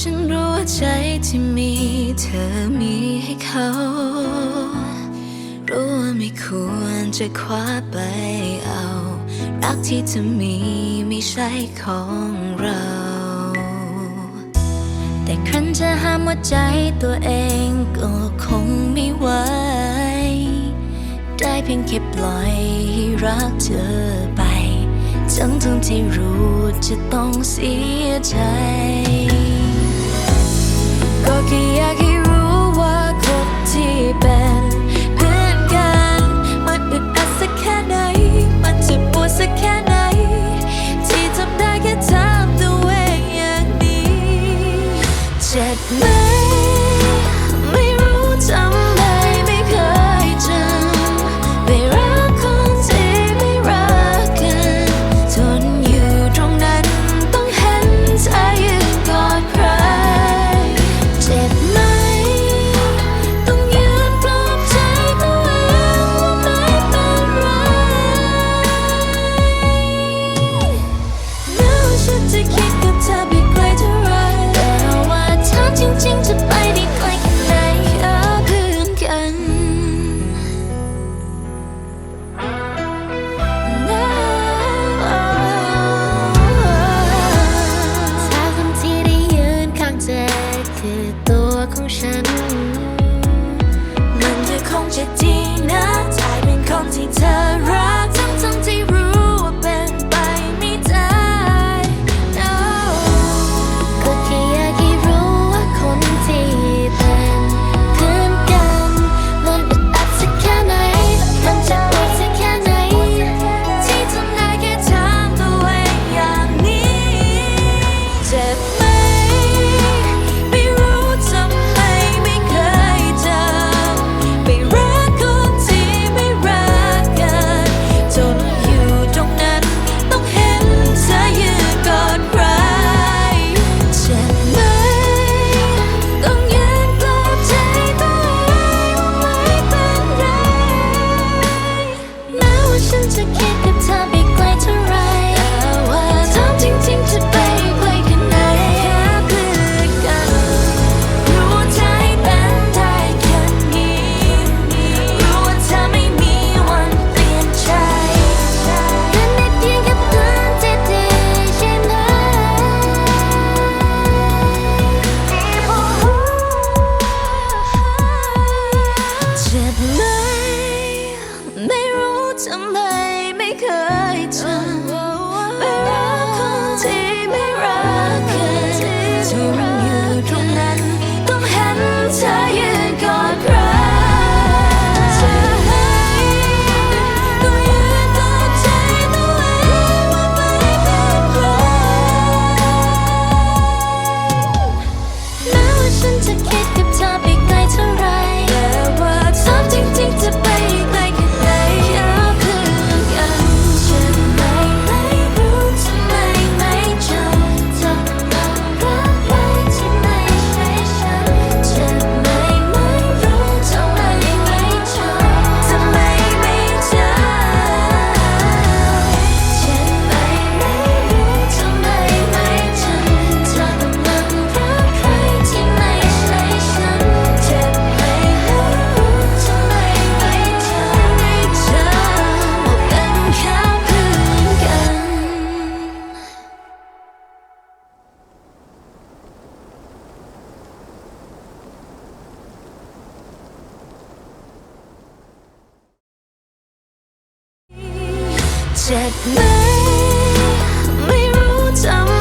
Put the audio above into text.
ฉันรู้ว่าใจที่มีเธอมีให้เขา รู้ว่าไม่ควรจะคว้าไปเอา รักที่เธอมีไม่ใช่ของเรา แต่ครั้นจะห้ามว่าใจตัวเองก็คงไม่ไหว ได้เพียงแค่ปล่อยให้รักเธอไปจังทั้งที่รู้จะต้องเสียใจ 没想着 kick up to。 ทำไมไม่เคยจำ จ็บไหมไม่รู้จำ